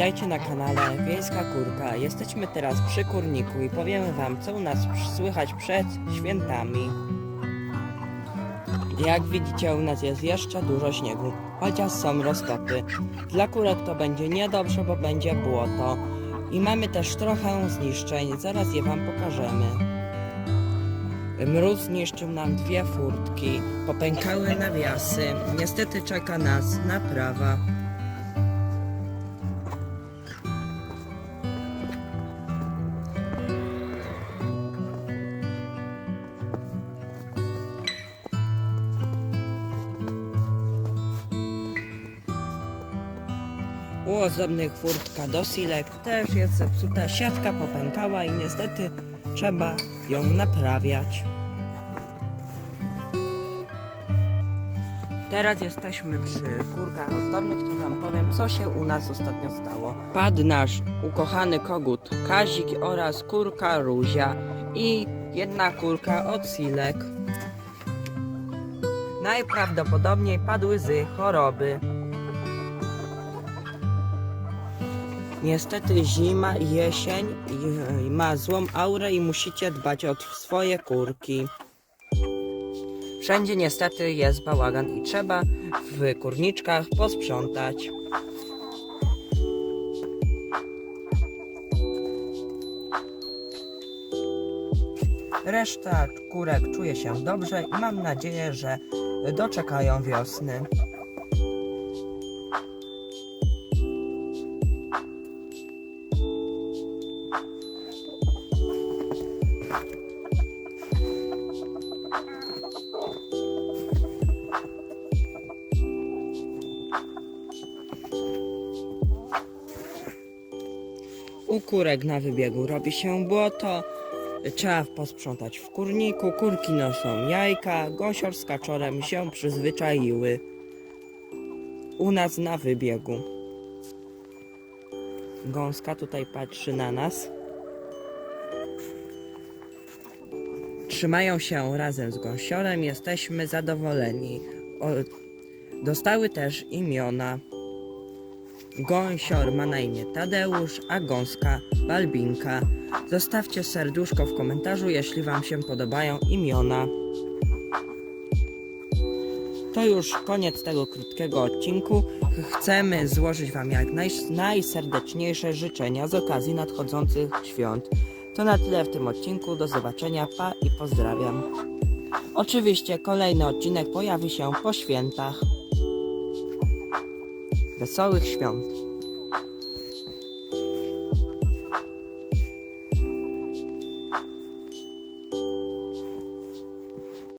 Witajcie na kanale Wiejska Kurka. Jesteśmy teraz przy kurniku i powiemy wam, co u nas słychać przed świętami. Jak widzicie, u nas jest jeszcze dużo śniegu, chociaż są roztopy. Dla kurek to będzie niedobrze, bo będzie błoto. I mamy też trochę zniszczeń, zaraz je wam pokażemy. Mróz zniszczył nam dwie furtki, popękały nawiasy. Niestety czeka nas naprawa. Ozdobnych furtka do silek też jest zepsuta, siatka popękała i niestety trzeba ją naprawiać. Teraz jesteśmy przy kurkach ozdobnych, to wam powiem, co się u nas ostatnio stało. Padł nasz ukochany kogut Kazik oraz kurka Ruzia i jedna kurka od silek. Najprawdopodobniej padły z choroby. Niestety zima i jesień ma złą aurę i musicie dbać o swoje kurki. Wszędzie niestety jest bałagan i trzeba w kurniczkach posprzątać. Reszta kurek czuje się dobrze i mam nadzieję, że doczekają wiosny. U kurek na wybiegu robi się błoto, trzeba posprzątać w kurniku, kurki noszą jajka, gąsior z kaczorem się przyzwyczaiły. U nas na wybiegu. Gąska tutaj patrzy na nas. Trzymają się razem z gąsiorem, jesteśmy zadowoleni. O, dostały też imiona. Gąsior ma na imię Tadeusz, a gąska Balbinka. Zostawcie serduszko w komentarzu, jeśli Wam się podobają imiona. To już koniec tego krótkiego odcinku. Ch- Chcemy złożyć Wam jak naj- najserdeczniejsze życzenia z okazji nadchodzących świąt. To na tyle w tym odcinku. Do zobaczenia, pa i pozdrawiam. Oczywiście kolejny odcinek pojawi się po świętach. Wesołych świąt.